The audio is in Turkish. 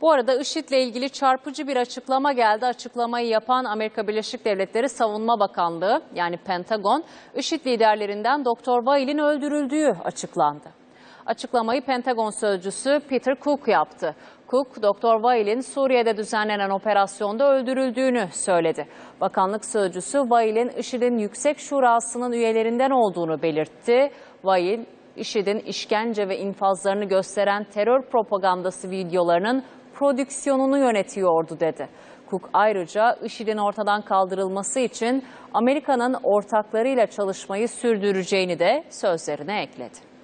Bu arada IŞİD'le ilgili çarpıcı bir açıklama geldi. Açıklamayı yapan Amerika Birleşik Devletleri Savunma Bakanlığı yani Pentagon, IŞİD liderlerinden Doktor Vail'in öldürüldüğü açıklandı. Açıklamayı Pentagon sözcüsü Peter Cook yaptı. Cook, Doktor Vail'in Suriye'de düzenlenen operasyonda öldürüldüğünü söyledi. Bakanlık sözcüsü Vail'in IŞİD'in Yüksek Şurası'nın üyelerinden olduğunu belirtti. Vail, IŞİD'in işkence ve infazlarını gösteren terör propagandası videolarının prodüksiyonunu yönetiyordu dedi. Cook ayrıca IŞİD'in ortadan kaldırılması için Amerika'nın ortaklarıyla çalışmayı sürdüreceğini de sözlerine ekledi.